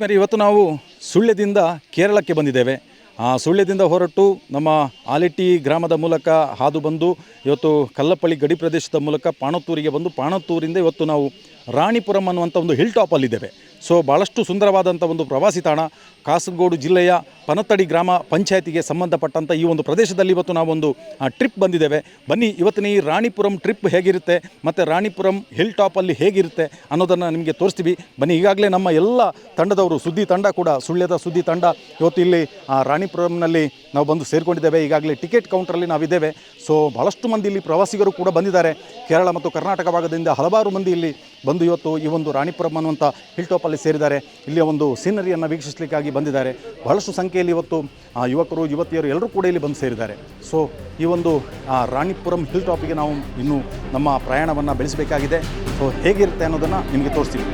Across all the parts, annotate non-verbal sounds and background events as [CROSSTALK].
ಮೇರೆ ಇವತ್ತು ನಾವು ಸುಳ್ಯದಿಂದ ಕೇರಳಕ್ಕೆ ಬಂದಿದ್ದೇವೆ. ಆ ಸುಳ್ಯದಿಂದ ಹೊರಟು ನಮ್ಮ ಆಲಿಟಿ ಗ್ರಾಮದ ಮೂಲಕ ಹಾದು ಬಂದು ಇವತ್ತು ಕಲ್ಲಪ್ಪಳ್ಳಿ ಗಡಿ ಪ್ರದೇಶದ ಮೂಲಕ ಪಾಣತ್ತೂರಿಗೆ ಬಂದು ಪಾಣತ್ತೂರಿಂದ ಇವತ್ತು ನಾವು ರಾಣಿಪುರಂ ಅನ್ನುವಂಥ ಒಂದು ಹಿಲ್ ಟಾಪಲ್ಲಿದ್ದೇವೆ. ಸೊ ಭಾಳಷ್ಟು ಸುಂದರವಾದಂಥ ಒಂದು ಪ್ರವಾಸಿ ತಾಣ. ಕಾಸರಗೋಡು ಜಿಲ್ಲೆಯ ಪನತ್ತಡಿ ಗ್ರಾಮ ಪಂಚಾಯತಿಗೆ ಸಂಬಂಧಪಟ್ಟಂಥ ಈ ಒಂದು ಪ್ರದೇಶದಲ್ಲಿ ಇವತ್ತು ನಾವೊಂದು ಟ್ರಿಪ್ ಬಂದಿದ್ದೇವೆ. ಬನ್ನಿ, ಇವತ್ತಿನ ಈ ರಾಣಿಪುರಂ ಟ್ರಿಪ್ ಹೇಗಿರುತ್ತೆ, ಮತ್ತು ರಾಣಿಪುರಂ ಹಿಲ್ ಟಾಪಲ್ಲಿ ಹೇಗಿರುತ್ತೆ ಅನ್ನೋದನ್ನು ನಿಮಗೆ ತೋರಿಸ್ತೀವಿ. ಬನ್ನಿ, ಈಗಾಗಲೇ ನಮ್ಮ ಎಲ್ಲ ತಂಡದವರು, ಸುದ್ದಿ ತಂಡ ಕೂಡ, ಸುಳ್ಯದ ಸುದ್ದಿ ತಂಡ ಇವತ್ತು ಇಲ್ಲಿ ರಾಣಿಪುರಂನಲ್ಲಿ ನಾವು ಬಂದು ಸೇರಿಕೊಂಡಿದ್ದೇವೆ. ಈಗಾಗಲೇ ಟಿಕೆಟ್ ಕೌಂಟರಲ್ಲಿ ನಾವಿದ್ದೇವೆ. ಸೊ ಭಾಳಷ್ಟು ಮಂದಿ ಇಲ್ಲಿ ಪ್ರವಾಸಿಗರು ಕೂಡ ಬಂದಿದ್ದಾರೆ. ಕೇರಳ ಮತ್ತು ಕರ್ನಾಟಕ ಭಾಗದಿಂದ ಹಲವಾರು ಮಂದಿ ಇಲ್ಲಿ ಬಂದು ಇವತ್ತು ಈ ಒಂದು ರಾಣಿಪುರಂ ಅನ್ನುವಂಥ ಹಿಲ್ ಟಾಪಲ್ಲಿ ಸೇರಿದ್ದಾರೆ. ಇಲ್ಲಿಯ ಒಂದು ಸೀನರಿಯನ್ನು ವೀಕ್ಷಿಸಲಿಕ್ಕಾಗಿ ಬಂದಿದ್ದಾರೆ. ಬಹಳಷ್ಟು ಸಂಖ್ಯೆಯಲ್ಲಿ ಇವತ್ತು ಯುವಕರು, ಯುವತಿಯರು ಎಲ್ಲರೂ ಕೂಡ ಇಲ್ಲಿ ಬಂದು ಸೇರಿದ್ದಾರೆ. ಸೊ ಈ ಒಂದು ರಾಣಿಪುರಂ ಹಿಲ್ ಟಾಪಿಗೆ ನಾವು ಇನ್ನೂ ನಮ್ಮ ಪ್ರಯಾಣವನ್ನು ಬೆಳೆಸಬೇಕಾಗಿದೆ. ಸೊ ಹೇಗಿರುತ್ತೆ ಅನ್ನೋದನ್ನು ನಿಮಗೆ ತೋರಿಸ್ತೀವಿ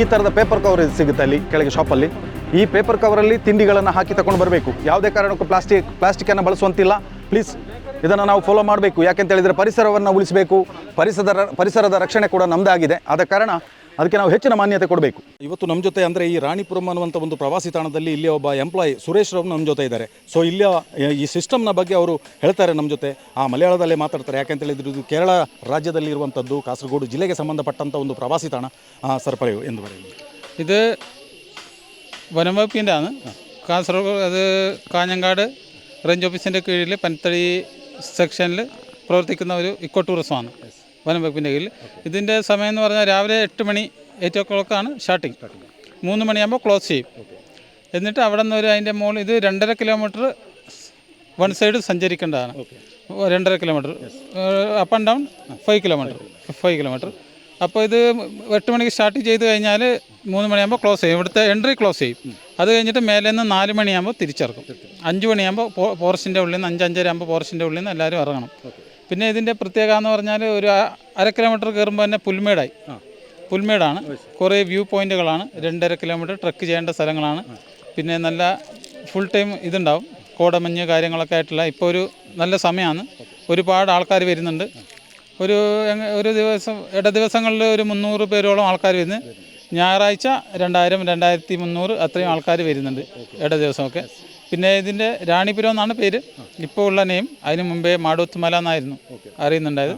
ಈ ಥರದ ಪೇಪರ್ ಕವರ್ ಸಿಗುತ್ತೆ ಅಲ್ಲಿ ಕೆಳಗೆ ಶಾಪಲ್ಲಿ ಈ ಪೇಪರ್ ಕವರಲ್ಲಿ ತಿಂಡಿಗಳನ್ನು ಹಾಕಿ ತಗೊಂಡು ಬರಬೇಕು. ಯಾವುದೇ ಕಾರಣಕ್ಕೂ ಪ್ಲಾಸ್ಟಿಕ್ ಪ್ಲಾಸ್ಟಿಕನ್ನು ಬಳಸುವಂತಿಲ್ಲ. ಪ್ಲೀಸ್ ಇದನ್ನು ನಾವು ಫಾಲೋ ಮಾಡಬೇಕು. ಯಾಕೆಂತ ಹೇಳಿದರೆ ಪರಿಸರವನ್ನು ಉಳಿಸಬೇಕು. ಪರಿಸರದ ಪರಿಸರದ ರಕ್ಷಣೆ ಕೂಡ ನಮ್ಮದಾಗಿದೆ ಆದ ಕಾರಣ ಅದಕ್ಕೆ ನಾವು ಹೆಚ್ಚಿನ ಮಾನ್ಯತೆ ಕೊಡಬೇಕು ಇವತ್ತು ನಮ್ಮ ಜೊತೆ ಅಂದರೆ ಈ ರಾಣಿಪುರಂ ಅನ್ನುವಂಥ ಒಂದು ಪ್ರವಾಸಿ ತಾಣದಲ್ಲಿ ಇಲ್ಲಿ ಒಬ್ಬ ಎಂಪ್ಲಾಯಿ ಸುರೇಶ್ ರವರು ನಮ್ಮ ಜೊತೆ ಇದ್ದಾರೆ ಸೊ ಇಲ್ಲಿಯ ಈ ಸಿಸ್ಟಮ್ನ ಬಗ್ಗೆ ಅವರು ಹೇಳ್ತಾರೆ ನಮ್ಮ ಜೊತೆ ಆ ಮಲಯಾಳದಲ್ಲೇ ಮಾತಾಡ್ತಾರೆ ಯಾಕೆಂತ ಹೇಳಿದ್ರೆ ಇದು ಕೇರಳ ರಾಜ್ಯದಲ್ಲಿ ಇರುವಂಥದ್ದು ಕಾಸರಗೋಡು ಜಿಲ್ಲೆಗೆ ಸಂಬಂಧಪಟ್ಟಂಥ ಒಂದು ಪ್ರವಾಸಿ ತಾಣ ಆ, ಸರ್ പറയൂ ಎಂದು പറയുന്നത് ഇത് വനംവകുപ്പിൻ്റെ ആണ് കാസർഗോഡ് അത് കാഞ്ഞങ്ങാട് റേഞ്ച് ഓഫീസിൻ്റെ കീഴിൽ പനത്തടി സെക്ഷനിൽ പ്രവർത്തിക്കുന്ന ഒരു ഇക്കോ ടൂറിസമാണ് വനംവകുപ്പിന്റെ കീഴിൽ. ഇതിന്റെ സമയം എന്ന് പറഞ്ഞാൽ രാവിലെ എട്ട് മണി എയ്റ്റ് ഒ ക്ലോക്കാണ് സ്റ്റാർട്ടിങ് മൂന്ന് മണിയാകുമ്പോൾ ക്ലോസ് ചെയ്യും. എന്നിട്ട് അവിടെ നിന്ന് ഒരു അതിന്റെ മുകളിൽ ഇത് രണ്ടര കിലോമീറ്റർ വൺ സൈഡ് സഞ്ചരിക്കേണ്ടതാണ്. രണ്ടര kilometre up and down five kilometre five kilometre അപ്പോൾ ഇത് എട്ട് മണിക്ക് സ്റ്റാർട്ട് ചെയ്ത് കഴിഞ്ഞാൽ മൂന്ന് മണിയാകുമ്പോൾ ക്ലോസ് ചെയ്യും. ഇവിടുത്തെ എൻട്രി ക്ലോസ് ചെയ്യും. അത് കഴിഞ്ഞിട്ട് മേലെ നിന്ന് നാല് മണിയാകുമ്പോൾ തിരിച്ചിറക്കും. അഞ്ച് മണിയാകുമ്പോൾ ഫോറസ്റ്റിന്റെ ഉള്ളിൽ നിന്ന് അഞ്ച് അഞ്ചര ആകുമ്പോൾ ഫോറസ്റ്റിന്റെ ഉള്ളിൽ നിന്ന് എല്ലാവരും ഇറങ്ങണം. പിന്നെ ഇതിന്റെ പ്രത്യേകത എന്ന് പറഞ്ഞാൽ ഒരു അര കിലോമീറ്റർ കയറുമ്പോൾ തന്നെ പുൽമേടായി. പുൽമേടാണ്. കുറേ വ്യൂ പോയിന്റുകളാണ്. രണ്ടര കിലോമീറ്റർ ട്രക്ക് ചെയ്യേണ്ട സ്ഥലങ്ങളാണ്. പിന്നെ നല്ല ഫുൾ ടൈം ഇതുണ്ടാവും. കോടമഞ്ഞ് കാര്യങ്ങളൊക്കെ ആയിട്ടുള്ള ഇപ്പോൾ ഒരു നല്ല സമയമാണ് ഒരുപാട് ആൾക്കാർ വരുന്നുണ്ട്. ഒരു ഒരു ദിവസം ഇട ദിവസങ്ങളിൽ ഒരു മുന്നൂറ് പേരോളം ആൾക്കാർ വരുന്നു. ഞായറാഴ്ച രണ്ടായിരം രണ്ടായിരത്തി മുന്നൂറ് അത്രയും ആൾക്കാർ വരുന്നുണ്ട് ഇട ദിവസമൊക്കെ. പിന്നെ ഇതിന്റെ റാണിപുരം എന്നാണ് പേര്. ഇപ്പോൾ ഉള്ള നെയിം അതിന് മുമ്പേ മാടൂത്തുമല എന്നായിരുന്നു അറിയുന്നുണ്ടായത്.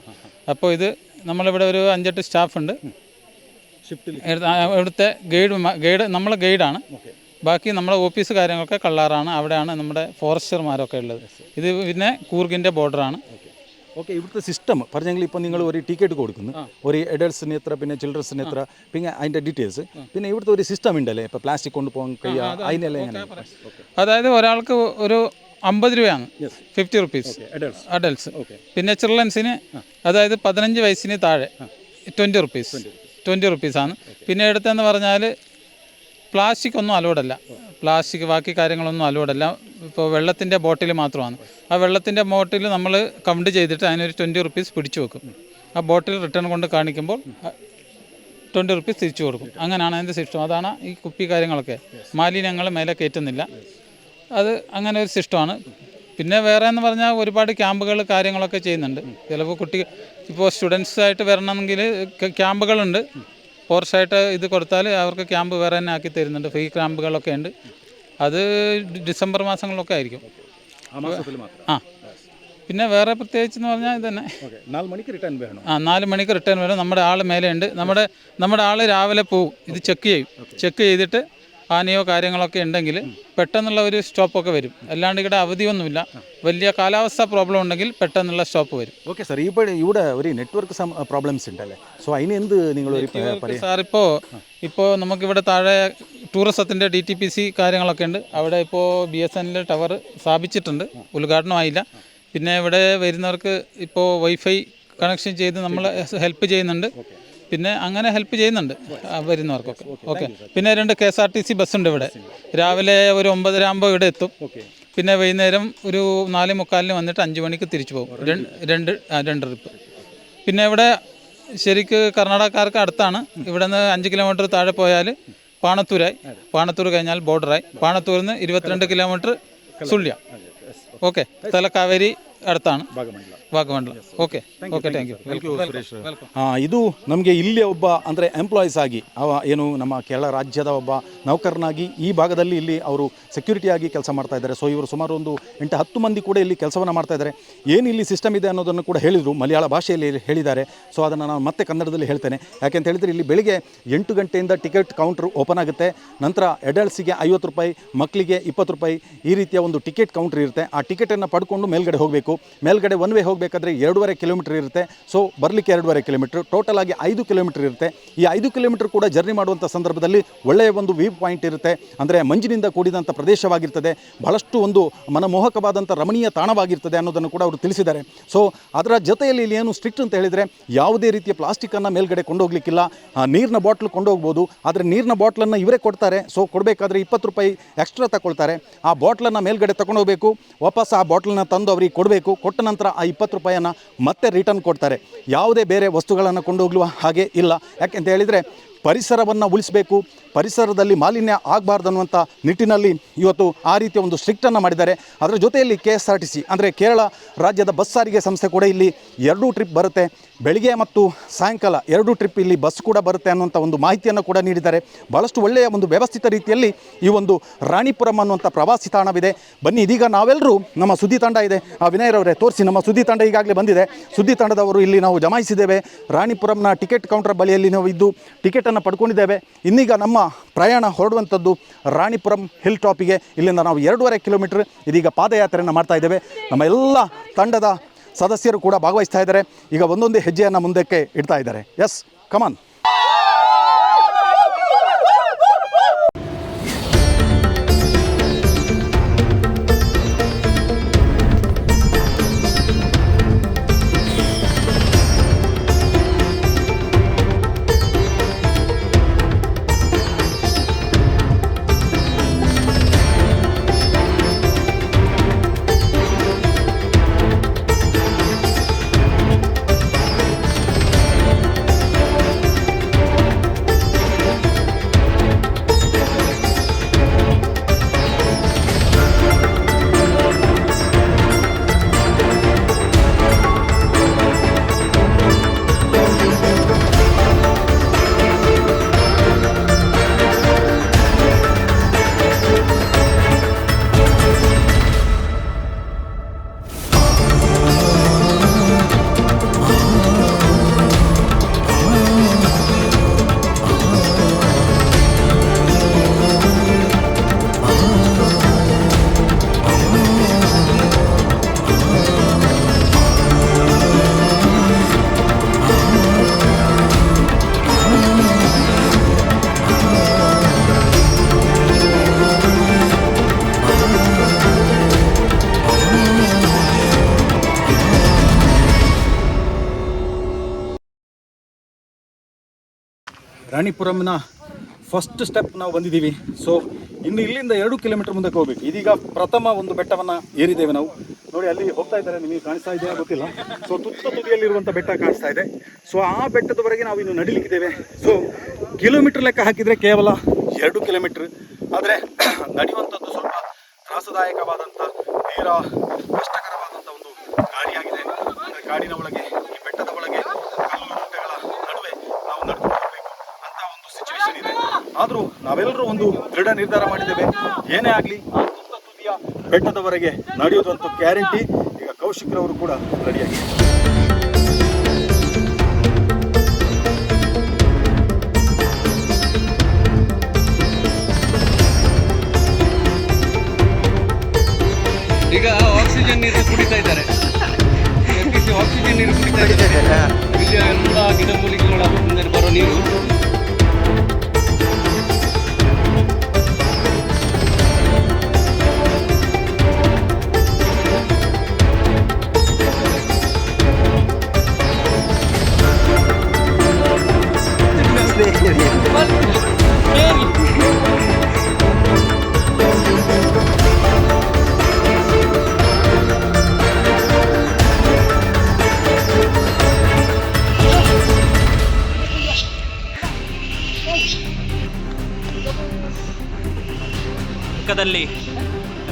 അപ്പോൾ ഇത് നമ്മളിവിടെ ഒരു അഞ്ചെട്ട് സ്റ്റാഫ് ഉണ്ട്. ഷിഫ്റ്റിൽ എടുത്ത- ആ, ഇവിടുത്തെ ഗൈഡ് ഗൈഡ് നമ്മൾ ഗൈഡാണ്. ബാക്കി നമ്മുടെ ഓഫീസ് കാര്യങ്ങളൊക്കെ കള്ളാറാണ്. അവിടെയാണ് നമ്മുടെ ഫോറസ്റ്റർമാരൊക്കെ ഉള്ളത്. ഇത് പിന്നെ കൂർഗിന്റെ ബോർഡറാണ് ഓക്കെ ഇവിടുത്തെ സിസ്റ്റം പറഞ്ഞെങ്കിൽ ഇപ്പോൾ നിങ്ങൾ ഒരു ടിക്കറ്റ് കൊടുക്കുന്നു. ഒരു എഡൽസിന് എത്ര പിന്നെ ചിൽഡ്രൻസിന് എത്ര പിന്നെ അതിന്റെ ഡീറ്റെയിൽസ് പിന്നെ ഇവിടുത്തെ ഒരു സിസ്റ്റം ഉണ്ടല്ലേ? ഇപ്പോൾ പ്ലാസ്റ്റിക് കൊണ്ടുപോകാൻ കഴിയുക അതിനെല്ലാം എങ്ങനെ? അതായത് ഒരാൾക്ക് ഒരു അമ്പത് രൂപയാണ്. ഫിഫ്റ്റി റുപ്പീസ് അഡൽട്സ് പിന്നെ ചിൽഡ്രൻസിന് അതായത് പതിനഞ്ച് വയസ്സിന് താഴെ ട്വന്റി റുപ്പീസ് ട്വന്റി റുപ്പീസാണ് പിന്നെ എടുത്തതെന്ന് പറഞ്ഞാൽ പ്ലാസ്റ്റിക് ഒന്നും അലോഡല്ല പ്ലാസ്റ്റിക് ബാക്കി കാര്യങ്ങളൊന്നും അലോഡല്ല ഇപ്പോൾ വെള്ളത്തിന്റെ ബോട്ടിൽ മാത്രമാണ്. ആ വെള്ളത്തിന്റെ ബോട്ടിൽ നമ്മൾ കൗണ്ട് ചെയ്തിട്ട് അതിനൊരു ട്വന്റി റുപ്പീസ് പിടിച്ചു വെക്കും. ആ ബോട്ടിൽ റിട്ടേൺ കൊണ്ട് കാണിക്കുമ്പോൾ ട്വന്റി റുപ്പീസ് തിരിച്ചു കൊടുക്കും. അങ്ങനെയാണ് അതിന്റെ സിസ്റ്റം അതാണ് ഈ കുപ്പി കാര്യങ്ങളൊക്കെ. മാലിന്യങ്ങൾ മേലെ കയറ്റുന്നില്ല. അത് അങ്ങനെ ഒരു സിസ്റ്റമാണ് പിന്നെ വേറെ എന്ന് പറഞ്ഞാൽ ഒരുപാട് ക്യാമ്പുകൾ കാര്യങ്ങളൊക്കെ ചെയ്യുന്നുണ്ട്. ചിലപ്പോൾ കുട്ടി ഇപ്പോൾ സ്റ്റുഡൻസ് ആയിട്ട് വരണമെങ്കിൽ ക്യാമ്പുകളുണ്ട്. ഫോറസ്റ്റായിട്ട് ഇത് കൊടുത്താൽ അവർക്ക് ക്യാമ്പ് വേറെ തന്നെ ആക്കി തരുന്നുണ്ട്. ഫ്രീ ക്യാമ്പുകളൊക്കെ ഉണ്ട്. അത് ഡിസംബർ മാസങ്ങളിലൊക്കെ ആയിരിക്കും. ആ പിന്നെ വേറെ പ്രത്യേകിച്ച് എന്ന് പറഞ്ഞാൽ ഇത് തന്നെ. നാല് മണിക്ക് റിട്ടേൺ വേണം? ആ നാല് മണിക്ക് റിട്ടേൺ വരും. നമ്മുടെ ആൾ മേലെയുണ്ട് നമ്മുടെ നമ്മുടെ ആൾ രാവിലെ പോവും. ഇത് ചെക്ക് ചെയ്യും. ചെക്ക് ചെയ്തിട്ട് ആനയോ കാര്യങ്ങളൊക്കെ ഉണ്ടെങ്കിൽ പെട്ടെന്നുള്ള ഒരു സ്റ്റോപ്പൊക്കെ വരും. അല്ലാണ്ട് ഇവിടെ അവധിയൊന്നുമില്ല. വലിയ കാലാവസ്ഥ പ്രോബ്ലം ഉണ്ടെങ്കിൽ പെട്ടെന്നുള്ള സ്റ്റോപ്പ് വരും. ഓക്കെ സാർ ഇപ്പോൾ ഇവിടെ ഒരു നെറ്റ്വർക്ക് പ്രോബ്ലംസ് ഉണ്ടല്ലേ? സോ അതിന് എന്ത് നിങ്ങൾ സാർ ഇപ്പോൾ ഇപ്പോൾ നമുക്കിവിടെ താഴെ ടൂറിസത്തിന്റെ ഡി ടി പി സി കാര്യങ്ങളൊക്കെ ഉണ്ട്. അവിടെ ഇപ്പോൾ B S N L tower സ്ഥാപിച്ചിട്ടുണ്ട്. ഉദ്ഘാടനമായില്ല. പിന്നെ ഇവിടെ വരുന്നവർക്ക് ഇപ്പോൾ വൈഫൈ കണക്ഷൻ ചെയ്ത് നമ്മൾ ഹെൽപ്പ് ചെയ്യുന്നുണ്ട്. പിന്നെ അങ്ങനെ ഹെൽപ്പ് ചെയ്യുന്നുണ്ട് വരുന്നവർക്കൊക്കെ. ഓക്കെ പിന്നെ രണ്ട് K S R T C ബസ്സുണ്ട് ഇവിടെ. രാവിലെ ഒരു ഒമ്പതര ആകുമ്പോൾ ഇവിടെ എത്തും. പിന്നെ വൈകുന്നേരം ഒരു നാല് മുക്കാലിന് വന്നിട്ട് അഞ്ച് മണിക്ക് തിരിച്ചു പോകും. രണ്ട് രണ്ട് ട്രിപ്പ് പിന്നെ ഇവിടെ ശരിക്ക് കർണാടകക്കാർക്ക് അടുത്താണ്. ഇവിടെ നിന്ന് അഞ്ച് കിലോമീറ്റർ താഴെ പോയാൽ പാണത്തൂരായി. പാണത്തൂർ കഴിഞ്ഞാൽ ബോർഡറായി പാണത്തൂരിൽ നിന്ന് ഇരുപത്തിരണ്ട് കിലോമീറ്റർ സുള്ളിയ. ഓക്കെ തലക്കാവേരി അടുത്താണ്. Bhagamandala okay okay thank you welcome ಆ, ಇದು ನಮಗೆ ಇಲ್ಲಿ ಒಬ್ಬ ಅಂದರೆ ಎಂಪ್ಲಾಯೀಸ್ ಆಗಿ ಅವ ಏನು ನಮ್ಮ ಕೇರಳ ರಾಜ್ಯದ ಒಬ್ಬ ನೌಕರನಾಗಿ ಈ ಭಾಗದಲ್ಲಿ ಇಲ್ಲಿ ಅವರು ಸೆಕ್ಯೂರಿಟಿ ಆಗಿ ಕೆಲಸ ಮಾಡ್ತಾ ಇದ್ದಾರೆ. ಸೊ ಇವರು ಸುಮಾರು ಒಂದು ಎಂಟು ಹತ್ತು ಮಂದಿ ಕೂಡ ಇಲ್ಲಿ ಕೆಲಸವನ್ನು ಮಾಡ್ತಾ ಇದ್ದಾರೆ. ಏನು ಇಲ್ಲಿ ಸಿಸ್ಟಮ್ ಇದೆ ಅನ್ನೋದನ್ನು ಕೂಡ ಹೇಳಿದರು ಮಲಯಾಳ ಭಾಷೆಯಲ್ಲಿ ಹೇಳಿದ್ದಾರೆ. ಸೊ ಅದನ್ನು ನಾನು ಮತ್ತೆ ಕನ್ನಡದಲ್ಲಿ ಹೇಳ್ತೇನೆ. ಯಾಕೆಂತ ಹೇಳಿದರೆ ಇಲ್ಲಿ ಬೆಳಿಗ್ಗೆ ಎಂಟು ಗಂಟೆಯಿಂದ ಟಿಕೆಟ್ ಕೌಂಟ್ರ್ ಓಪನ್ ಆಗುತ್ತೆ. ನಂತರ ಅಡಲ್ಟ್ಸಿಗೆ ಐವತ್ತು ರೂಪಾಯಿ ಮಕ್ಕಳಿಗೆ ಇಪ್ಪತ್ತು ರೂಪಾಯಿ ಈ ರೀತಿಯ ಒಂದು ಟಿಕೆಟ್ ಕೌಂಟ್ರ್ ಇರುತ್ತೆ. ಆ ಟಿಕೆಟನ್ನು ಪಡ್ಕೊಂಡು ಮೇಲ್ಗಡೆ ಹೋಗಬೇಕು. ಮೇಲ್ಗಡೆ ಒನ್ ವೇ ಹೋಗಬೇಕಾದ್ರೆ ಎರಡೂವರೆ ಕಿಲೋಮೀಟರ್ ಇರುತ್ತೆ. ಸೊ ಬರಲಿಕ್ಕೆ ಎರಡೂವರೆ ಕಿಲೋಮೀಟರ್. ಟೋಟಲ್ ಆಗಿ ಐದು ಕಿಲೋಮೀಟರ್ ಇರುತ್ತೆ. ಈ ಐದು ಕಿಲೋಮೀಟರ್ ಕೂಡ ಜರ್ನಿ ಮಾಡುವಂಥ ಸಂದರ್ಭದಲ್ಲಿ ಒಳ್ಳೆಯ ಒಂದು ವ್ಯೂ ಪಾಯಿಂಟ್ ಇರುತ್ತೆ. ಅಂದರೆ ಮಂಜಿನಿಂದ ಕೂಡಿದಂಥ ಪ್ರದೇಶವಾಗಿರ್ತದೆ. ಬಹಳಷ್ಟು ಒಂದು ಮನಮೋಹಕವಾದಂಥ ರಮಣೀಯ ತಾಣವಾಗಿರ್ತದೆ ಅನ್ನೋದನ್ನು ಕೂಡ ಅವರು ತಿಳಿಸಿದ್ದಾರೆ. ಸೊ ಅದರ ಜೊತೆಯಲ್ಲಿ ಇಲ್ಲಿ ಏನು ಸ್ಟ್ರಿಕ್ಟ್ ಅಂತ ಹೇಳಿದರೆ, ಯಾವುದೇ ರೀತಿಯ ಪ್ಲಾಸ್ಟಿಕ್ಕನ್ನು ಮೇಲ್ಗಡೆ ಕೊಂಡೋಗ್ಲಿಕ್ಕಿಲ್ಲ. ನೀರಿನ ಬಾಟ್ಲ್ ಕೊಂಡೋಗ್ಬೋದು. ಆದರೆ ನೀರಿನ ಬಾಟ್ಲನ್ನು ಇವರೇ ಕೊಡ್ತಾರೆ. ಸೊ ಕೊಡಬೇಕಾದ್ರೆ ಇಪ್ಪತ್ತು ರೂಪಾಯಿ ಎಕ್ಸ್ಟ್ರಾ ತಗೊಳ್ತಾರೆ. ಆ ಬಾಟ್ಲನ್ನು ಮೇಲ್ಗಡೆ ತಗೊಂಡೋಗ್ಬೇಕು. ವಾಪಸ್ ಆ ಬಾಟ್ಲನ್ನ ತಂದು ಅವರಿಗೆ ಕೊಡಬೇಕು. ಕೊಟ್ಟ ನಂತರ ಆ ಇಪ್ಪತ್ತು ರೂಪಾಯಿಯನ್ನು ಮತ್ತೆ ರಿಟರ್ನ್ ಕೊಡ್ತಾರೆ. ಯಾವುದೇ ಬೇರೆ ವಸ್ತುಗಳನ್ನು ಕೊಂಡೋಗ್ಲುವ ಹಾಗೆ ಇಲ್ಲ. ಯಾಕೆಂತ ಹೇಳಿದರೆ ಪರಿಸರವನ್ನು ಉಳಿಸಬೇಕು, ಪರಿಸರದಲ್ಲಿ ಮಾಲಿನ್ಯ ಆಗಬಾರ್ದು ಅನ್ನುವಂಥ ನಿಟ್ಟಿನಲ್ಲಿ ಇವತ್ತು ಆ ರೀತಿಯ ಒಂದು ಸ್ಟ್ರಿಕ್ಟನ್ನು ಮಾಡಿದ್ದಾರೆ. ಅದರ ಜೊತೆಯಲ್ಲಿ K S R T C ಅಂದರೆ ಕೇರಳ ರಾಜ್ಯದ ಬಸ್ ಸಾರಿಗೆ ಸಂಸ್ಥೆ ಕೂಡ ಇಲ್ಲಿ ಎರಡೂ ಟ್ರಿಪ್ ಬರುತ್ತೆ. ಬೆಳಿಗ್ಗೆ ಮತ್ತು ಸಾಯಂಕಾಲ ಎರಡೂ ಟ್ರಿಪ್ ಇಲ್ಲಿ ಬಸ್ ಕೂಡ ಬರುತ್ತೆ ಅನ್ನುವಂಥ ಒಂದು ಮಾಹಿತಿಯನ್ನು ಕೂಡ ನೀಡಿದ್ದಾರೆ. ಭಾಳಷ್ಟು ಒಳ್ಳೆಯ ಒಂದು ವ್ಯವಸ್ಥಿತ ರೀತಿಯಲ್ಲಿ ಈ ಒಂದು ರಾಣಿಪುರಂ ಅನ್ನುವಂಥ ಪ್ರವಾಸಿ ತಾಣವಿದೆ. ಬನ್ನಿ, ಇದೀಗ ನಾವೆಲ್ಲರೂ ನಮ್ಮ ಸುದ್ದಿ ತಂಡ ಇದೆ. ಆ ವಿನಯರವರೇ ತೋರಿಸಿ ನಮ್ಮ ಸುದ್ದಿ ತಂಡ ಈಗಾಗಲೇ ಬಂದಿದೆ. ಸುದ್ದಿ ತಂಡದವರು ಇಲ್ಲಿ ನಾವು ಜಮಾಯಿಸಿದ್ದೇವೆ. ರಾಣಿಪುರಂನ ಟಿಕೆಟ್ ಕೌಂಟರ್ ಬಳಿಯಲ್ಲಿ ನಾವು ಇದ್ದು ಟಿಕೆಟನ್ನು ಪಡ್ಕೊಂಡಿದ್ದೇವೆ. ಇನ್ನೀಗ ನಮ್ಮ ಪ್ರಯಾಣ ಹೊರಡುವಂಥದ್ದು ರಾಣಿಪುರಂ ಹಿಲ್ ಟಾಪಿಗೆ. ಇಲ್ಲಿಂದ ನಾವು ಎರಡೂವರೆ ಕಿಲೋಮೀಟ್ರ್ ಇದೀಗ ಪಾದಯಾತ್ರೆಯನ್ನು ಮಾಡ್ತಾ ಇದ್ದೇವೆ. ನಮ್ಮ ಎಲ್ಲ ತಂಡದ ಸದಸ್ಯರು ಕೂಡ ಭಾಗವಹಿಸ್ತಾ ಇದ್ದಾರೆ. ಈಗ ಒಂದೊಂದೇ ಹೆಜ್ಜೆಯನ್ನು ಮುಂದಕ್ಕೆ ಇಡ್ತಾ ಇದ್ದಾರೆ. ಎಸ್ ಕಮಾನ್ ರಾಣಿಪುರಂನ ಫಸ್ಟ್ ಸ್ಟೆಪ್ ನಾವು ಬಂದಿದ್ದೀವಿ. ಸೊ ಇನ್ನು ಇಲ್ಲಿಂದ ಎರಡು ಕಿಲೋಮೀಟರ್ ಮುಂದಕ್ಕೆ ಹೋಗ್ಬೇಕು. ಇದೀಗ ಪ್ರಥಮ ಒಂದು ಬೆಟ್ಟವನ್ನು ಏರಿದ್ದೇವೆ ನಾವು. ನೋಡಿ, ಅಲ್ಲಿ ಹೋಗ್ತಾ ಇದ್ದಾರೆ. ನಿಮಗೆ ಕಾಣಿಸ್ತಾ ಇದೆಯಾ ಗೊತ್ತಿಲ್ಲ. ಸೊ ತುತ್ತ ತುದಿಯಲ್ಲಿರುವಂಥ ಬೆಟ್ಟ ಕಾಣಿಸ್ತಾ ಇದೆ. ಸೊ ಆ ಬೆಟ್ಟದವರೆಗೆ ನಾವು ಇನ್ನು ನಡಿಲಿಕ್ಕಿದ್ದೇವೆ. ಸೊ ಕಿಲೋಮೀಟರ್ ಲೆಕ್ಕ ಹಾಕಿದರೆ ಕೇವಲ ಎರಡು ಕಿಲೋಮೀಟರ್ ಆದರೆ, ನಡೆಯುವಂಥದ್ದು ಸ್ವಲ್ಪ ತ್ರಾಸದಾಯಕವಾದಂಥ ತೀರ ಕಷ್ಟಕರವಾದಂಥ ಒಂದು ಗಾಡಿಯಾಗಿದೆ. ಗಾಡಿನ ಒಳಗೆ ಕಲ್ಲು ಗುಡ್ಡಗಳ ನಡುವೆ ನಾವು ನಡ್ಕೊಂಡು ಹೋಗಬೇಕು ಅಂತ ಒಂದು ಸಿಚುವೇಶನ್ ಇದೆ ಆದರೂ ನಾವೆಲ್ಲರೂ ಒಂದು ದೃಢ ನಿರ್ಧಾರ ಮಾಡಿದ್ದೇವೆ. ಏನೇ ಆಗಲಿ ಆ ತುತ್ತ ತುದಿಯ ಬೆಟ್ಟದವರೆಗೆ ನಡೆಯುವುದಂತ ಗ್ಯಾರಂಟಿ ಈಗ ಕೌಶಿಕ್ರವರು ಕೂಡ ರೆಡಿಯಾಗಿದೆ ಈಗ ಆಕ್ಸಿಜನ್ ನೀರು ಕುಡಿತಾ ಇದ್ದಾರೆ. ಆಕ್ಸಿಜನ್ ನೀರು ಕುಡಿತಾ ಇದ್ದಾರೆ. ಇಲ್ಲಿ ಎಲ್ಲ ಗಿಡಮೂಲಿಕೆಗಳ ಮುಂದೆ ಬರೋ ನೀರು.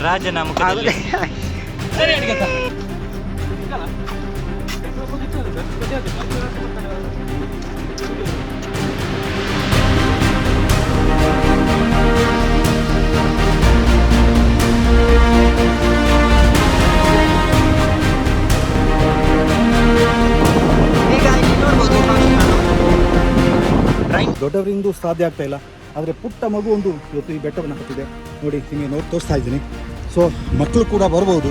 ರಾಜನ ಮುಖದಲ್ಲಿ. ದೊಡ್ಡವರಿಂದು ಸಾಧ್ಯ ಆಗ್ತಾ ಇಲ್ಲ ಆದರೆ ಪುಟ್ಟ ಮಗು ಒಂದು ಇವತ್ತು ಈ ಬೆಟ್ಟವನ್ನು ಹತ್ತಿದೆ. ನೋಡಿ ನಿಮಗೆ ನೋಡಿ ತೋರಿಸ್ತಾ ಇದ್ದೀನಿ. ಸೊ ಮಕ್ಕಳು ಕೂಡ ಬರ್ಬೋದು.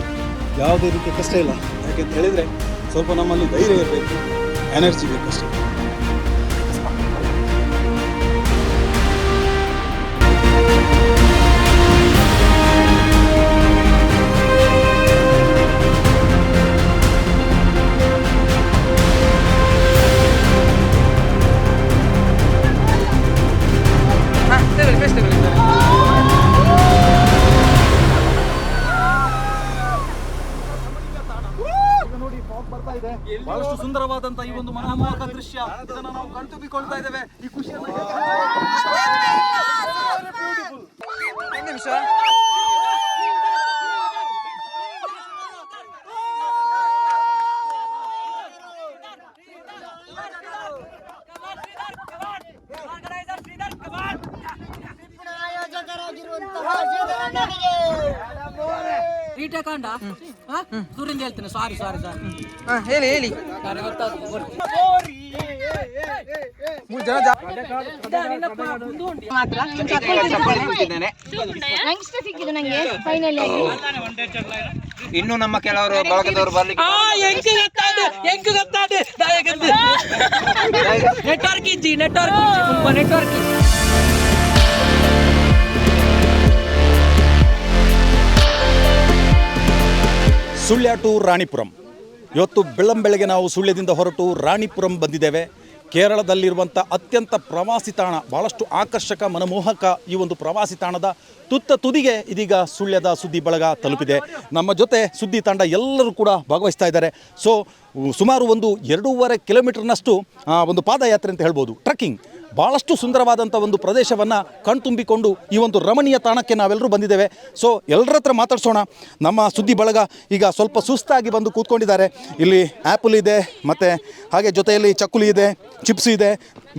ಯಾವುದೇ ರೀತಿ ಕಷ್ಟ ಇಲ್ಲ. ಯಾಕೆಂತ ಹೇಳಿದರೆ ಸ್ವಲ್ಪ ನಮ್ಮಲ್ಲಿ ಧೈರ್ಯ ಇರಬೇಕು ಎನರ್ಜಿ ಬೇಕಷ್ಟೇ ಸುಂದರವಾದಂತ ಈ ಒಂದು ಮನೋಹರ ದೃಶ್ಯ ಇದನ್ನು ನಾವು ಕಣ್ತುಂಬಿಕೊಳ್ತಾ ಇದ್ದೇವೆ. ಈ ಖುಷಿಯನ್ನು ಸಾರಿ ಸಾರಿ ಸಾರಿ. ಹೇಳಿ ಹೇಳಿ. ಯಂಗ್ಸ್ಟರ್ ಸಿಕ್ಕಿದ್ದು ನಂಗೆ ಫೈನಲ್ ಆಗಿ ಇನ್ನು ನಮ್ಮ ಕೆಲವರು ಬಳಗದವರು ಬರ್ಲಿಕ್ಕೆ ನೆಟ್ವರ್ಕ್ ಇಜ್ಜಿ network network Sullia to Ranipuram. ಇವತ್ತು ಬೆಳ್ಳಂಬೆಳಗ್ಗೆ ನಾವು ಸುಳ್ಯದಿಂದ ಹೊರಟು ರಾಣಿಪುರಂ ಬಂದಿದ್ದೇವೆ. ಕೇರಳದಲ್ಲಿರುವಂಥ ಅತ್ಯಂತ ಪ್ರವಾಸಿ ತಾಣ ಭಾಳಷ್ಟು ಆಕರ್ಷಕ ಮನಮೋಹಕ ಈ ಒಂದು ಪ್ರವಾಸಿ ತಾಣದ ತುತ್ತ ತುದಿಗೆ ಇದೀಗ ಸುಳ್ಯದ ಸುದ್ದಿ ಬಳಗ ತಲುಪಿದೆ. ನಮ್ಮ ಜೊತೆ ಸುದ್ದಿ ತಂಡ ಎಲ್ಲರೂ ಕೂಡ ಭಾಗವಹಿಸ್ತಾ ಇದ್ದಾರೆ. ಸೊ ಸುಮಾರು ಒಂದು ಎರಡೂವರೆ ಕಿಲೋಮೀಟರ್ನಷ್ಟು ಒಂದು ಪಾದಯಾತ್ರೆ ಅಂತ ಹೇಳ್ಬೋದು. ಟ್ರೆಕ್ಕಿಂಗ್ ಭಾಳಷ್ಟು ಸುಂದರವಾದಂಥ ಒಂದು ಪ್ರದೇಶವನ್ನು ಕಣ್ತುಂಬಿಕೊಂಡು ಈ ಒಂದು ರಮಣೀಯ ತಾಣಕ್ಕೆ ನಾವೆಲ್ಲರೂ ಬಂದಿದ್ದೇವೆ. ಸೊ ಎಲ್ಲರ ಹತ್ರ ಮಾತಾಡ್ಸೋಣ. ನಮ್ಮ ಸುದ್ದಿ ಬಳಗ ಈಗ ಸ್ವಲ್ಪ ಸುಸ್ತಾಗಿ ಬಂದು ಕೂತ್ಕೊಂಡಿದ್ದಾರೆ. ಇಲ್ಲಿ ಆ್ಯಪಲ್ ಇದೆ, ಮತ್ತು ಹಾಗೆ ಜೊತೆಯಲ್ಲಿ ಚಕ್ಕುಲಿ ಇದೆ ಚಿಪ್ಸ್ ಇದೆ,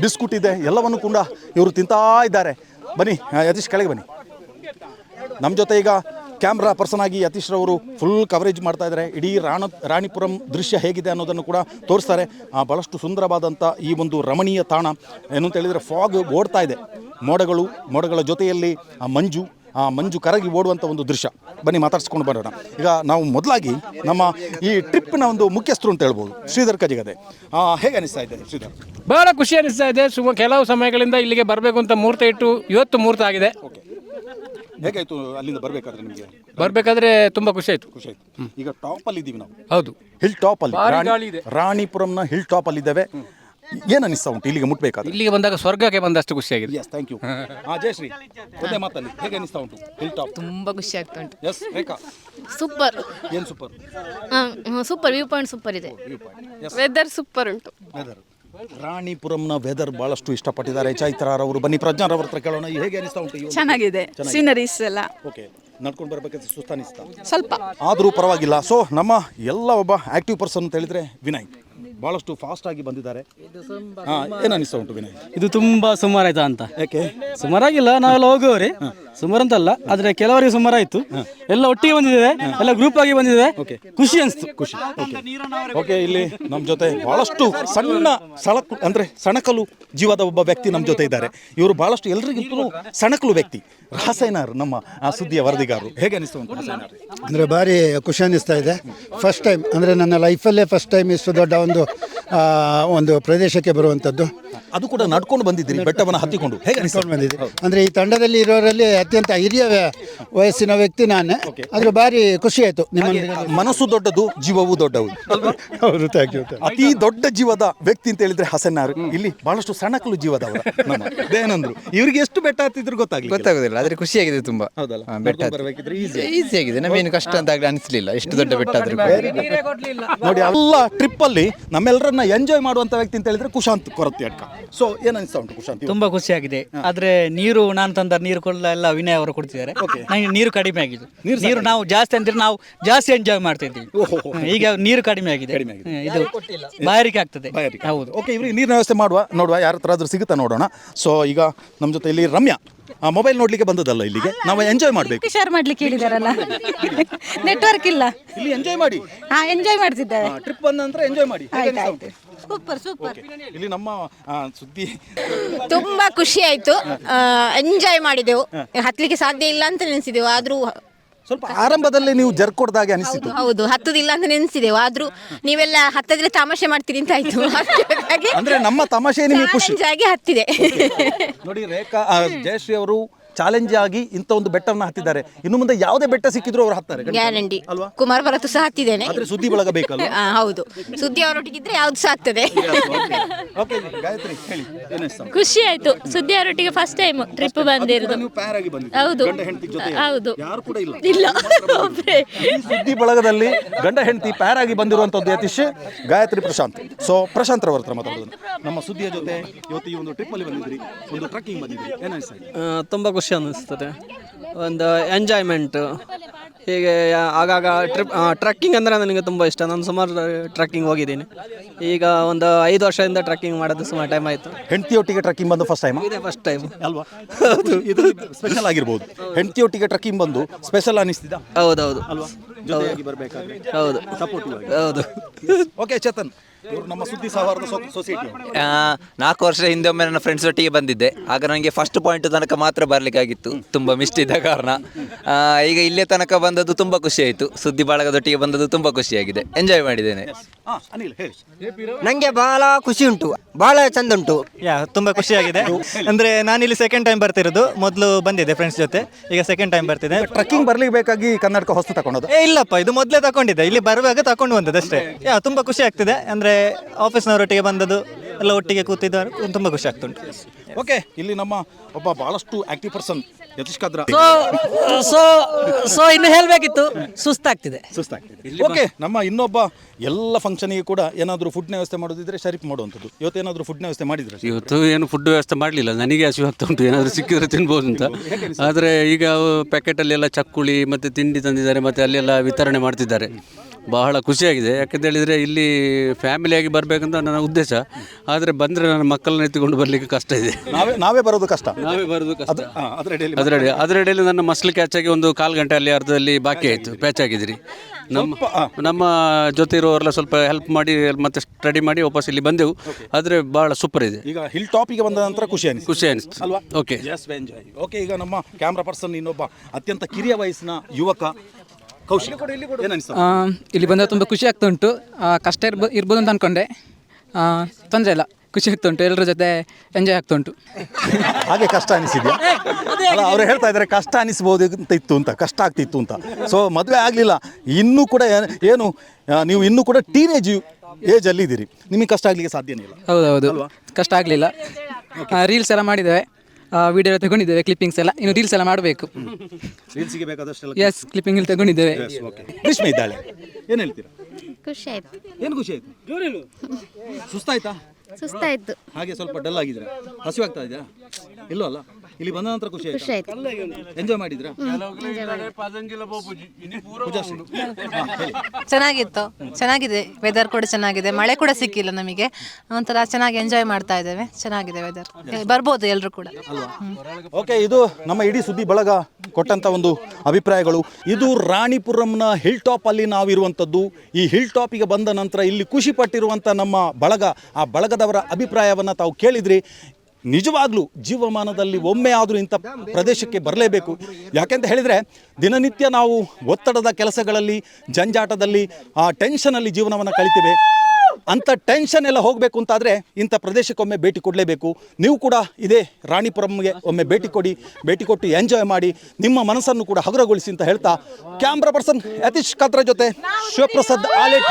ಬಿಸ್ಕುಟ್ ಇದೆ, ಎಲ್ಲವನ್ನು ಕೂಡ ಇವರು ತಿಂತಾ ಇದ್ದಾರೆ. ಬನ್ನಿ, ಯತೀಶ್ ಕೆಳಗೆ ಬನ್ನಿ. ನಮ್ಮ ಜೊತೆ ಈಗ ಕ್ಯಾಮ್ರಾ ಪರ್ಸನ್ ಆಗಿ ಯತೀಶ್ ರವರು ಫುಲ್ ಕವರೇಜ್ ಮಾಡ್ತಾ ಇದ್ದಾರೆ. ಇಡೀ ರಾಣ ರಾಣಿಪುರಂ ದೃಶ್ಯ ಹೇಗಿದೆ ಅನ್ನೋದನ್ನು ಕೂಡ ತೋರಿಸ್ತಾರೆ. ಭಾಳಷ್ಟು ಸುಂದರವಾದಂಥ ಈ ಒಂದು ರಮಣೀಯ ತಾಣ ಏನು ಅಂತ ಹೇಳಿದರೆ ಫಾಗ್ ಓಡ್ತಾ ಇದೆ. ಮೋಡಗಳು ಮೋಡಗಳ ಜೊತೆಯಲ್ಲಿ ಆ ಮಂಜು ಆ ಮಂಜು ಕರಗಿ ಓಡುವಂಥ ಒಂದು ದೃಶ್ಯ. ಬನ್ನಿ ಮಾತಾಡ್ಸ್ಕೊಂಡು ಬರೋಣ. ಈಗ ನಾವು ಮೊದಲಾಗಿ ನಮ್ಮ ಈ ಟ್ರಿಪ್ನ ಒಂದು ಮುಖ್ಯಸ್ಥರು ಅಂತ ಹೇಳ್ಬೋದು. ಶ್ರೀಧರ್ ಕಜಿಗದೆ. ಹೇಗೆ ಅನಿಸ್ತಾ ಇದೆ ಶ್ರೀಧರ್? ಬಹಳ ಖುಷಿ ಅನಿಸ್ತಾ ಇದೆ. ಸುಮ ಕೆಲವು ಸಮಯಗಳಿಂದ ಇಲ್ಲಿಗೆ ಬರಬೇಕು ಅಂತ ಮುಹೂರ್ತ ಇಟ್ಟು ಇವತ್ತು ಮುಹೂರ್ತ ಆಗಿದೆ. ಹೇಗಾಯಿತು ಅಲ್ಲಿಂದ ಬರಬೇಕಾದ್ರೆ ನಿಮಗೆ? ಬರಬೇಕಾದ್ರೆ ತುಂಬ ಖುಷಿ ಆಯ್ತು. ಖುಷಿ ಆಯ್ತು. ಈಗ ಟಾಪಲ್ಲಿ ಇದ್ದೀವಿ ನಾವು. ಹೌದು. ಹಿಲ್ ಟಾಪ್ ಅಲ್ಲಿ. ಭಾರಿ ರಾಣಿ- ಗಾಳಿ ಇದೆ. ರಾಣಿಪುರಂನ ಹಿಲ್ ಟಾಪ್ ಅಲ್ಲಿ ಇದ್ದಾವೆ. ಏನ್ ಅನಿಸ್ತಾ ಉಂಟು ಇಲ್ಲಿಗೆ ಮುಟ್ಬೇಕಾದ್ರೆ? ಇಲ್ಲಿಗೆ ಬಂದಾಗ ಸ್ವರ್ಗಕ್ಕೆ ಬಂದಷ್ಟು ಖುಷಿಯಾಗಿದೆ ಎಸ್ ಥ್ಯಾಂಕ್ ಯು ಹಾ ಜಯಶ್ರೀ ಒಂದೇ ಮಾತಲ್ಲಿ ಹೇಗೆ ಅನಿಸ್ತಾ ಉಂಟು ಹಿಲ್ ಟಾಪ್ ತುಂಬಾ ಖುಷಿ ಆಗ್ತಾ ಉಂಟು. ಎಸ್ ರೇಖಾ? ಸೂಪರ್ ಏನ್ super super view point super ಇದೆ. ವೆದರ್ ಸೂಪರ್ ಉಂಟು. ವೆದರ್ ರಾಣಿಪುರಂನ ವೆದರ್ ಬಹಳಷ್ಟು ಇಷ್ಟಪಟ್ಟಿದ್ದಾರೆ. ಚೈತ್ರಾರವರು ಬನ್ನಿ ಪ್ರಜ್ಞಾರವ್ರ ಹತ್ರ ಕೇಳೋಣ. ಹೇಗೆ ಅನಿಸ್ತಾ ಉಂಟು ಚೆನ್ನಾಗಿದೆ. ಸೀನರೀಸ್ ಎಲ್ಲ. ಓಕೆ ನಡ್ಕೊಂಡು ಬರ್ಬೇಕಾದ್ರೆ ಸುಸ್ತಾನಿಸ್ತಾ ಸ್ವಲ್ಪ. ಆದರೂ ಪರವಾಗಿಲ್ಲ. ಸೊ ನಮ್ಮ ಎಲ್ಲ ಒಬ್ಬ ಆಕ್ಟಿವ್ ಪರ್ಸನ್ ಅಂತ ಹೇಳಿದ್ರೆ ವಿನಯ್. ಬಹಳಷ್ಟು ಫಾಸ್ಟ್ ಆಗಿ ಬಂದಿದ್ದಾರೆ. ಹಾ ಏನು ಅನಿಸ್ತಾ ಉಂಟು ವಿನಯ್? ಇದು ತುಂಬಾ ಸುಮಾರಾಯ್ತಾ ಅಂತ? ಯಾಕೆ ಸುಮಾರಾಗಿಲ್ಲ ನಾವೆಲ್ಲ ಹೋಗುವವರೇ. ಸುಮಾರು ಅಂತಲ್ಲ ಆದ್ರೆ ಕೆಲವರಿಗೆ ಸುಮಾರಾಯ್ತು ಎಲ್ಲ ಒಟ್ಟಿಗೆ ಬಂದಿದೆ ಎಲ್ಲ ಗ್ರೂಪ್ ಆಗಿ ಬಂದಿದೆ. ಖುಷಿ ಅನಿಸ್ತು. ಖುಷಿ. ಓಕೆ. ಇಲ್ಲಿ ನಮ್ಮ ಜೊತೆ ಬಹಳಷ್ಟು ಸಣ್ಣ ಸಳಕು ಅಂದ್ರೆ ಸಣಕಲು ಜೀವದ ಒಬ್ಬ ವ್ಯಕ್ತಿ ನಮ್ಮ ಜೊತೆ ಇದ್ದಾರೆ. ಇವರು ಬಹಳಷ್ಟು ಎಲ್ರಿಗಿಂತಲೂ ಸಣಕಲು ವ್ಯಕ್ತಿ. ರಾಸಾಯನಾರ್ ನಮ್ಮ ಆ ಸುದ್ದಿಯ ವರದಿಗಾರರು. ಹೇಗೆ ಅನಿಸ್ತು ಅಂದ್ರೆ ಭಾರಿ ಖುಷಿ ಅನಿಸ್ತಾ ಇದೆ. ಫಸ್ಟ್ ಟೈಮ್ ಅಂದ್ರೆ ನನ್ನ ಲೈಫಲ್ಲೇ ಫಸ್ಟ್ ಟೈಮ್ ಇಷ್ಟು ದೊಡ್ಡ ಒಂದು ಒಂದು ಪ್ರದೇಶಕ್ಕೆ ಬರುವಂಥದ್ದು ಅದು ಕೂಡ ನಡ್ಕೊಂಡು ಬಂದಿದ್ದೀರಿ ಬೆಟ್ಟವನ್ನು ಹತ್ತಿಕೊಂಡು. ಹೇಗೆ ನಡ್ಕೊಂಡು ಬಂದಿದೆ ಅಂದರೆ ಈ ತಂಡದಲ್ಲಿ ಇರೋರಲ್ಲಿ ಅತ್ಯಂತ ಹಿರಿಯ ವ್ಯ- ವಯಸ್ಸಿನ ವ್ಯಕ್ತಿ ನಾನೇ. ಆದರೆ ಭಾರಿ ಖುಷಿ ಆಯಿತು ನಿಮ್ಮ ಮನಸ್ಸು ದೊಡ್ಡದು ಜೀವವು ದೊಡ್ಡವು. ಹೌದು ಥ್ಯಾಂಕ್ ಯು ಅತಿ ದೊಡ್ಡ ಜೀವದ ವ್ಯಕ್ತಿ ಅಂತ ಹೇಳಿದ್ರೆ ಹಸನ್ನಾರು. ಇಲ್ಲಿ ಬಹಳಷ್ಟು ಸಣಕಲು ಜೀವದವರು ನಮ್ಮ ದಯಾನಂದ್ರು. ಇವರಿಗೆ ಎಷ್ಟು ಬೆಟ್ಟ ಹತ್ತಿದ್ರು ಗೊತ್ತಾಗ್ಲಿ ಗೊತ್ತಾಗುದಿಲ್ಲ ಆದ್ರೆ ಖುಷಿಯಾಗಿದೆ ತುಂಬಾ. ಹೌದಲ್ಲ? ಹಾ, ಬೆಟ್ಟ ನಡ್ಕೊಂಡು ಬರ್ಬೇಕಿದ್ರೆ easy. ಈಸಿ ಆಗಿದೆ ನಮಗೇನು ಕಷ್ಟ ಅಂತ ಆಗ್ಲಿ ಅನಿಸ್ಲಿಲ್ಲ. ಎಷ್ಟು ದೊಡ್ಡ ಬೆಟ್ಟ ಆದ್ರೂ ಕೂಡ. ನೋಡಿ ಎಲ್ಲ ಟ್ರಿಪ್ ಅಲ್ಲಿ ನಮ್ಮೆಲ್ಲರನ್ನ ಬೆಟ್ಟವನ್ನು ಎಂಜಾಯ್ ಮಾಡುವಂತ ವ್ಯಕ್ತಿ ಅಂತ ಹೇಳಿದ್ರೆ ಕುಶಾಂತ್ ಕೊರತೆ ಅಡ್ಕ ಸೊ ಏನು ಅನಿಸ್ತಾ ಉಂಟು ಕುಶಾಂತ್? ತುಂಬಾ ಖುಷಿಯಾಗಿದೆ. ಆದ್ರೆ ನೀರು ನಾನು ತಂದ ನೀರು ಕೊಡಲ ಎಲ್ಲ ವಿನಯ್ ಅವರು ಕೊಡ್ತಿದ್ದಾರೆ. ನನಗೆ ನೀರು ಕಡಿಮೆ ಆಗಿದೆ. ನೀರು ನಾವು ಜಾಸ್ತಿ ಅಂದ್ರೆ ನಾವು ಜಾಸ್ತಿ ಎಂಜಾಯ್ ಮಾಡ್ತಿದ್ದೀವಿ. ಇದ್ದೀವಿ ಈಗ ನೀರು ಕಡಿಮೆ ಆಗಿದೆ. ಇದು ಬಾಯಾರಿಕೆ ಆಗ್ತದೆ. ಹೌದು. ಓಕೆ ಇವ್ರಿಗೆ ನೀರಿನ ವ್ಯವಸ್ಥೆ ಮಾಡುವ ನೋಡುವ ಯಾರ ಹತ್ರ ಆದ್ರೂ ಸಿಗುತ್ತಾ ನೋಡೋಣ. ಸೊ ಈಗ ನಮ್ಮ ಜೊತೆ ಇಲ್ಲಿ ರಮ್ಯಾ. ಮೊಬೈಲ್ ನೋಡ್ಲಿಕ್ಕೆ ಬಂದದಲ್ಲ ಇಲ್ಲಿಗೆ? ನಾವು ಎಂಜಾಯ್ ಮಾಡಬೇಕು. ಶೇರ್ ಮಾಡ್ಲಿಕ್ಕೆ ಹೇಳಿದಾರಲ್ಲ. ನೆಟ್ವರ್ಕ್ ಇಲ್ಲ. ಇಲ್ಲಿ ಎಂಜಾಯ್ ಮಾಡಿ. ಹಾ ಎಂಜಾಯ್ ಮಾಡ್ತಿದ್ದಾರೆ. ಟ್ರಿಪ್ ಬಂದ ನಂತರ ಎಂಜಾಯ್ ಮಾಡಿ. ಅನಿಸ್ತಾ ಸೂಪರ್ ಸೂಪರ್ ಇಲ್ಲಿ ನಮ್ಮ ಆ, ಸುದ್ದಿ. ತುಂಬಾ ಖುಷಿ ಆಯ್ತು. ಎಂಜಾಯ್ ಮಾಡಿದೆವು. ಹತ್ಲಿಕ್ಕೆ ಸಾಧ್ಯ ಇಲ್ಲ ಅಂತ ನೆನೆಸಿದೆವು. ಆದ್ರೂ ಸ್ವಲ್ಪ ಆರಂಭದಲ್ಲಿ ನೀವು ಜರ್ಕೊಡ್ದಾಗೆ ಅನಿಸಿತು ಹೌದು ಹತ್ತದಿಲ್ಲ ಅಂತ ನೆನೆಸಿದೆವು. ಆದ್ರೂ ನೀವೆಲ್ಲ ಹತ್ತದ್ರೆ ತಮಾಷೆ ಮಾಡ್ತೀರಿ ಅಂತ ಆಯ್ತು. ಅಂದ್ರೆ ನಮ್ಮ ತಮಾಷೆ ನಿಮಗೆ ಖುಷಿ. ಆಗಿ ಹತ್ತಿದೆ. ನೋಡಿ ರೇಖಾ ಆ, ಜಯಶ್ರೀ ಅವರು ಚಾಲೆಂಜ್ ಆಗಿ ಇಂಥ ಒಂದು ಬೆಟ್ಟವನ್ನು ಹತ್ತಿದ್ದಾರೆ. ಇನ್ನು ಮುಂದೆ ಯಾವುದೇ ಬೆಟ್ಟ ಸಿಕ್ಕಿದ್ರು ಅವರು ಹತ್ತಾರೆ ಗ್ಯಾರಂಟಿ. ಅಲ್ವಾ? ಕುಮಾರ್ ಭರತ್ ಸಹ ಹತ್ತಿದ್ದೇನೆ. ಆದ್ರೆ ಸುದ್ದಿ ಬಳಗ ಬೇಕಲ್ಲ [LAUGHS] ಆ, ಹೌದು. ಸುದ್ದಿ ಅವರೊಟ್ಟಿಗಿದ್ರೆ ಯಾವ್ದು ಸಹ ಆಗ್ತದೆ [LAUGHS] ಓಕೆ ಗಾಯತ್ರಿ ಹೇಳಿ. ಏನಿಸ್ತಾ ಖುಷಿ ಆಯ್ತು. ಸುದ್ದಿ ಅವರೊಟ್ಟಿಗೆ ಫಸ್ಟ್ ಟೈಮ್ ಟ್ರಿಪ್ ಬಂದಿರೋದು. ನೀವು ಪ್ಯಾರ್ ಆಗಿ ಬಂದಿದ್ದೀರಿ. ಹೌದು. ಗಂಡ ಹೆಂಡತಿ ಜೊತೆ. ಹೌದು. ಯಾರು ಕೂಡ ಇಲ್ಲ. ಇಲ್ಲ. ಒಬ್ರೇ. ಈ ಸುದ್ದಿ ಬಳಗದಲ್ಲಿ ಗಂಡ ಹೆಂಡತಿ ಪ್ಯಾರ್ ಆಗಿ ಬಂದಿರುವಂತದ್ದು ಯತೀಶ್ ಗಾಯತ್ರಿ ಪ್ರಶಾಂತ್. ಸೊ ಪ್ರಶಾಂತ್ ರವರ ಹತ್ರ ಮಾತಾಡೋದು ನಮ್ಮ ಸುದ್ದಿಯ ಜೊತೆ ಇವತ್ತು ಈ ಒಂದು ಟ್ರಿಪ್ ಅಲ್ಲಿ ಬಂದಿದ್ರಿ ಒಂದು ಟ್ರಕ್ಕಿಂಗ್ ಬಂದಿದ್ರಿ ಏನಿಸ್ತಾ ತುಂಬಾ ತುಂಬ ಖುಷಿ ಅನ್ನಿಸ್ತದೆ ಒಂದು ಎಂಜಾಯ್ಮೆಂಟ್ ಹೀಗೆ ಆಗಾಗ ಟ್ರಿಪ್ ಟ್ರಕ್ಕಿಂಗ್ ಅಂದರೆ ನನಗೆ ತುಂಬ ಇಷ್ಟ. ನಾನು ಸುಮಾರು ಟ್ರಕ್ಕಿಂಗ್ ಹೋಗಿದ್ದೀನಿ. ಈಗ ಒಂದು ಐದು ವರ್ಷದಿಂದ ಟ್ರಕ್ಕಿಂಗ್ ಮಾಡೋದು ಸುಮಾರು ಟೈಮ್ ಆಯಿತು. ಹೆಂಡತಿಯೊಟ್ಟಿಗೆ ಟ್ರಕ್ಕಿಂಗ್ ಬಂದು ಫಸ್ಟ್ ಟೈಮ್ ಇದೇ ಫಸ್ಟ್ ಟೈಮ್ ಅಲ್ವಾ? ಇದು ಸ್ಪೆಷಲ್ ಆಗಿರ್ಬೋದು. ಹೆಂಡತಿಯೊಟ್ಟಿಗೆ ಟ್ರಕ್ಕಿಂಗ್ ಬಂದು ಸ್ಪೆಷಲ್ ಅನಿಸ್ತಿದ? ಹೌದೌದು. ಹೌದು. ಹೌದು. ಓಕೆ ಚೇತನ್. ಇವ್ರು ನಮ್ಮ ಸುದ್ದಿ ಸೌಹಾರ್ದ ಸೊಸೈಟಿ ನಾಲ್ಕು ವರ್ಷ ಹಿಂದೆ ಒಮ್ಮೆ ನನ್ನ ಫ್ರೆಂಡ್ಸ್ ಒಟ್ಟಿಗೆ ಬಂದಿದ್ದೆ. ಆಗ ನನಗೆ ಫಸ್ಟ್ ಪಾಯಿಂಟ್ ತನಕ ಮಾತ್ರ ಬರಲಿಕ್ಕಾಗಿತ್ತು. ತುಂಬ ಮಿಸ್ಟ್ ಇದ್ದ ಕಾರಣ. ಆ, ಈಗ ಇಲ್ಲೇ ತನಕ ಬಂದದ್ದು ತುಂಬ ಖುಷಿ ಆಯಿತು. ಸುದ್ದಿ ಬಾಳಗದೊಟ್ಟಿಗೆ ಬಂದದ್ದು ತುಂಬ ಖುಷಿಯಾಗಿದೆ. ಎಂಜಾಯ್ ಮಾಡಿದ್ದೇನೆ. ಹಾ ಅನಿಲ್ ಹೇಳಿ. ನನಗೆ ಬಹಳ ಖುಷಿ ಉಂಟು. ಬಹಳ ಚಂದ ಉಂಟು. ಯಾ ತುಂಬ ಖುಷಿಯಾಗಿದೆ. ಅಂದರೆ ನಾನಿಲ್ಲಿ ಸೆಕೆಂಡ್ ಟೈಮ್ ಬರ್ತಿರೋದು. ಮೊದಲು ಬಂದಿದೆ ಫ್ರೆಂಡ್ಸ್ ಜೊತೆ. ಈಗ ಸೆಕೆಂಡ್ ಟೈಮ್ ಬರ್ತಿದೆ. ಟ್ರಕ್ಕಿಂಗ್ ಬರ್ಲಿಕ್ಕೆ ಬೇಕಾಗಿ ಕರ್ನಾಟಕ ಹೊಸ್ತು ತಕೊಂಡದ್ದು? ಏ ಇಲ್ಲಪ್ಪ ಇದು ಮೊದಲೇ ತಗೊಂಡಿದ್ದೆ ಇಲ್ಲಿ ಬರುವಾಗ ತಕೊಂಡು ಬಂದದ್ದು ಅಷ್ಟೇ. ಯಾ ತುಂಬ ಖುಷಿ ಆಗ್ತಿದೆ. ಅಂದರೆ ಆಫೀಸ್ನವರೊಟ್ಟಿಗೆ ಬಂದದ್ದು. ಎಲ್ಲ ಒಟ್ಟಿಗೆ ಕೂತಿದ್ದಾರೆ. ತುಂಬ ಖುಷಿ ಆಗ್ತುಂಟು. ಓಕೆ ಇಲ್ಲಿ ನಮ್ಮ ಒಬ್ಬ ಬಹಳಷ್ಟು ಆಕ್ಟಿವ್ ಪರ್ಸನ್ ಯತೀಶ್ ಕಾದ್ರ ಸೊ ಸೊ ಇನ್ನು ಹೇಳಬೇಕಿತ್ತು. ಸುಸ್ತಾಗ್ತಿದೆ. ಸುಸ್ತಾಗ್ತಿದೆ. ಓಕೆ ನಮ್ಮ ಇನ್ನೊಬ್ಬ ಎಲ್ಲ ಫಂಕ್ಷನಿಗೆ ಕೂಡ ಏನಾದರೂ ಫುಡ್ನ ವ್ಯವಸ್ಥೆ ಮಾಡೋದಿದ್ರೆ ಶರೀಫ್ ಮಾಡುವಂಥದ್ದು. ಇವತ್ತು ಏನಾದರೂ ಫುಡ್ನ ವ್ಯವಸ್ಥೆ ಮಾಡಿದ್ರೆ ಇವತ್ತು ಏನು ಫುಡ್ ವ್ಯವಸ್ಥೆ ಮಾಡಲಿಲ್ಲ. ನನಗೆ ಹಸಿವಾಗ್ತಾ ಉಂಟು. ಏನಾದರೂ ಸಿಕ್ಕಿದ್ರೆ ತಿನ್ಬೋದು ಅಂತ. ಆದರೆ ಈಗ ಪ್ಯಾಕೆಟಲ್ಲಿ ಎಲ್ಲ ಚಕ್ಕುಳಿ ಮತ್ತು ತಿಂಡಿ ತಂದಿದ್ದಾರೆ ಮತ್ತು ಅಲ್ಲೆಲ್ಲ ವಿತರಣೆ ಮಾಡ್ತಿದ್ದಾರೆ. ಬಹಳ ಖುಷಿಯಾಗಿದೆ. ಯಾಕಂತ ಹೇಳಿದರೆ ಇಲ್ಲಿ ಫ್ಯಾಮಿಲಿಯಾಗಿ ಬರಬೇಕಂತ ನನ್ನ ಉದ್ದೇಶ. ಆದರೆ ಬಂದರೆ ನನ್ನ ಮಕ್ಕಳನ್ನ ಎತ್ತಿಕೊಂಡು ಬರಲಿಕ್ಕೆ ಕಷ್ಟ ಇದೆ. ನಾವೇ ನಾವೇ ಬರೋದು ಕಷ್ಟ. ನಾವೇ ಬರೋದು ಕಷ್ಟ. ಅದರಡಿ ಅದರಡಿಯಲ್ಲಿ ನನ್ನ ಮಸ್ಲ್ ಕ್ಯಾಚ್ ಆಗಿ ಒಂದು ಕಾಲು ಗಂಟೆ ಅಲ್ಲಿ ಅರ್ಧದಲ್ಲಿ ಬಾಕಿ ಆಯಿತು. ಪ್ಯಾಚ್ ಆಗಿದ್ರಿ. ನಮ್ಮ ನಮ್ಮ ಜೊತೆ ಇರೋರೆಲ್ಲ ಸ್ವಲ್ಪ ಹೆಲ್ಪ್ ಮಾಡಿ ಮತ್ತೆ ಸ್ಟಡಿ ಮಾಡಿ ವಾಪಸ್ ಇಲ್ಲಿ ಬಂದೆವು. ಆದರೆ ಬಹಳ ಸೂಪರ್ ಇದೆ. ಈಗ ಹಿಲ್ ಟಾಪಿಗೆ ಬಂದ ನಂತರ ಖುಷಿ ಅನಿಸ್ತು. ಖುಷಿ ಅನಿಸ್ತು. ಅಲ್ವಾ? ಓಕೆ ಎಸ್ ಎಂಜಾಯ್ ಓಕೆ ಈಗ ನಮ್ಮ ಕ್ಯಾಮ್ರಾ ಪರ್ಸನ್ ಇನ್ನೊಬ್ಬ ಅತ್ಯಂತ ಕಿರಿಯ ವಯಸ್ಸಿನ ಯುವಕ ಕೌಶಿಕ್. ಏನು ಅನಿಸ್ತು ಇಲ್ಲಿ ಬಂದ ತುಂಬ ಖುಷಿ ಆಗ್ತಾ ಉಂಟು. ಆ, ಕಷ್ಟ ಇರ್ಬೋ ಇರ್ಬೋದು ಅಂತ ಅನ್ಕೊಂಡೆ. ತೊಂದರೆ ಇಲ್ಲ. ಖುಷಿ ಆಗ್ತಾ ಉಂಟು. ಎಲ್ಲರ ಜೊತೆ ಎಂಜಾಯ್ ಆಗ್ತಾ ಉಂಟು. ಹಾಗೆ ಕಷ್ಟ ಅನಿಸಿದ್ಯಾ? ಅಲ್ಲ ಅವ್ರು ಹೇಳ್ತಾ ಇದ್ದಾರೆ ಕಷ್ಟ ಅನಿಸ್ಬೋದು ಅಂತ ಇತ್ತು ಅಂತ ಕಷ್ಟ ಆಗ್ತಿತ್ತು ಅಂತ. ಸೊ ಮದುವೆ ಆಗಲಿಲ್ಲ. ಇನ್ನೂ ಕೂಡ ಏನ್- ಏನು ಆ, ನೀವು ಇನ್ನೂ ಕೂಡ ಟೀನೇಜ್ ಏಜಲ್ಲಿ ಇದ್ದೀರಿ. ನಿಮಗೆ ಕಷ್ಟ ಆಗ್ಲಿಕ್ಕೆ ಸಾಧ್ಯನೇ ಇಲ್ಲ. ಹೌದೌದು. ಕಷ್ಟ ಆಗಲಿಲ್ಲ. ರೀಲ್ಸ್ ಎಲ್ಲ ಮಾಡಿದ್ದೇವೆ. ವಿಡಿಯೋ ತಗೊಂಡಿದ್ದೇವೆ ಕ್ಲಿಪ್ಪಿಂಗ್ಸ್ ಎಲ್ಲ. ಇನ್ನು ರೀಲ್ಸ್ ಎಲ್ಲ ಮಾಡಬೇಕು. ರೀಲ್ಸಿಗೆ ಬೇಕಾದಷ್ಟೆಲ್ಲ ಎಸ್ ಕ್ಲಿಪ್ಪಿಂಗ್ ಇಲ್ಲಿ ತಗೊಂಡಿದ್ದೇವೆ. ಓಕೆ ಗ್ರೀಷ್ಮೆ ಇದ್ದಾಳೆ. ಏನು ಹೇಳ್ತೀರಾ? ಖುಷಿ ಆಯ್ತು. ಏನು ಖುಷಿ ಆಯ್ತು? ಸುಸ್ತಾಯ್ತಾ? ಸುಸ್ತಾಯ್ತು. ಹಾಗೆ ಸ್ವಲ್ಪ ಡಲ್ ಆಗಿದ್ರೆ ಹಸಿವಾಗ್ತಾ ಇದೆಯಾ? ಇಲ್ಲೋ ಅಲ್ಲ. ಇಲ್ಲಿ ಬಂದ ನಂತರ ಖುಷಿ ಖುಷಿ ಆಯ್ತಾ. ಎಂಜಾಯ್ ಮಾಡಿದ್ರಾ? ಪೂಜಾಶ್ರೀ. ಚೆನ್ನಾಗಿತ್ತು. ಚೆನ್ನಾಗಿದೆ. ವೆದರ್ ಕೂಡ ಚೆನ್ನಾಗಿದೆ. ಮಳೆ ಕೂಡ ಸಿಕ್ಕಿಲ್ಲ ನಮಗೆ. ಒಂಥರ ಚೆನ್ನಾಗಿ ಎಂಜಾಯ್ ಮಾಡ್ತಾ ಇದ್ದೇವೆ. ಚೆನ್ನಾಗಿದೆ ವೆದರ್ ಬರ್ಬೋದು ಎಲ್ಲರೂ ಕೂಡ. ಓಕೆ ಇದು ನಮ್ಮ ಇಡೀ ಸುದ್ದಿ ಬಳಗ ಕೊಟ್ಟಂತ ಒಂದು ಅಭಿಪ್ರಾಯಗಳು. ಇದು ರಾಣಿಪುರಂನ ಹಿಲ್ ಟಾಪ್ ಅಲ್ಲಿ ನಾವಿರುವಂಥದ್ದು. ಈ ಹಿಲ್ ಟಾಪಿಗೆ ಬಂದ ನಂತರ ಇಲ್ಲಿ ಖುಷಿ ಪಟ್ಟಿರುವಂಥ ನಮ್ಮ ಬಳಗ. ಆ ಬಳಗದವರ ಅಭಿಪ್ರಾಯವನ್ನು ತಾವು ಕೇಳಿದ್ರಿ. ನಿಜವಾಗ್ಲೂ ಜೀವಮಾನದಲ್ಲಿ ಒಮ್ಮೆ ಆದರೂ ಇಂಥ ಪ್ರದೇಶಕ್ಕೆ ಬರಲೇಬೇಕು. ಯಾಕೆಂತ ಹೇಳಿದರೆ, ದಿನನಿತ್ಯ ನಾವು ಒತ್ತಡದ ಕೆಲಸಗಳಲ್ಲಿ, ಜಂಜಾಟದಲ್ಲಿ, ಆ ಟೆನ್ಷನಲ್ಲಿ ಜೀವನವನ್ನು ಕಳಿತೇವೆ. ಅಂಥ ಟೆನ್ಷನ್ ಎಲ್ಲ ಹೋಗಬೇಕು ಅಂತಾದರೆ ಇಂಥ ಪ್ರದೇಶಕ್ಕೊಮ್ಮೆ ಭೇಟಿ ಕೊಡಲೇಬೇಕು. ನೀವು ಕೂಡ ಇದೇ ರಾಣಿಪುರಂಗೆ ಒಮ್ಮೆ ಭೇಟಿ ಕೊಡಿ, ಭೇಟಿ ಕೊಟ್ಟು ಎಂಜಾಯ್ ಮಾಡಿ, ನಿಮ್ಮ ಮನಸ್ಸನ್ನು ಕೂಡ ಹಗುರಗೊಳಿಸಿ ಅಂತ ಹೇಳ್ತಾ ಕ್ಯಾಮ್ರಾ ಪರ್ಸನ್ ಯತೀಶ್ ಕತ್ರ ಜೊತೆ Shivaprasad Alett